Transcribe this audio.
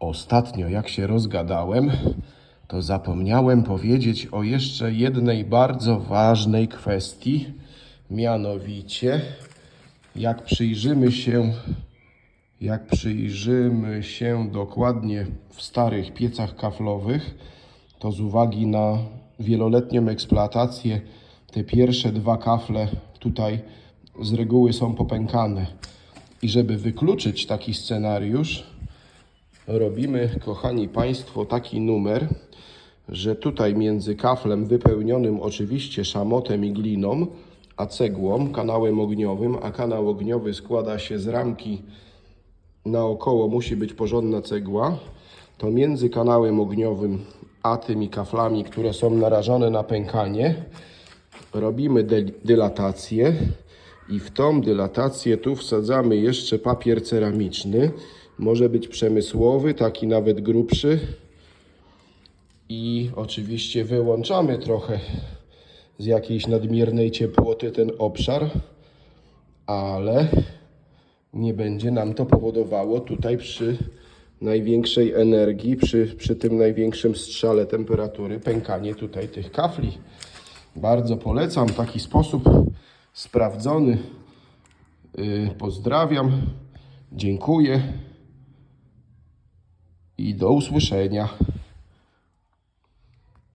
Ostatnio, jak się rozgadałem, to zapomniałem powiedzieć o jeszcze jednej bardzo ważnej kwestii, mianowicie jak przyjrzymy się, jak przyjrzymy się dokładnie w starych piecach kaflowych, to z uwagi na wieloletnią eksploatację te pierwsze dwa kafle tutaj z reguły są popękane. I żeby wykluczyć taki scenariusz, robimy, kochani Państwo, taki numer, że tutaj między kaflem wypełnionym oczywiście szamotem i gliną, a cegłą, kanałem ogniowym, a kanał ogniowy składa się z ramki naokoło musi być porządna cegła, to między kanałem ogniowym a tymi kaflami, które są narażone na pękanie, robimy dy- dylatację i w tą dylatację tu wsadzamy jeszcze papier ceramiczny. Może być przemysłowy, taki nawet grubszy. I oczywiście wyłączamy trochę z jakiejś nadmiernej ciepłoty ten obszar, ale nie będzie nam to powodowało tutaj przy największej energii, przy, przy tym największym strzale temperatury, pękanie tutaj tych kafli. Bardzo polecam taki sposób sprawdzony. Yy, Pozdrawiam, dziękuję i do usłyszenia.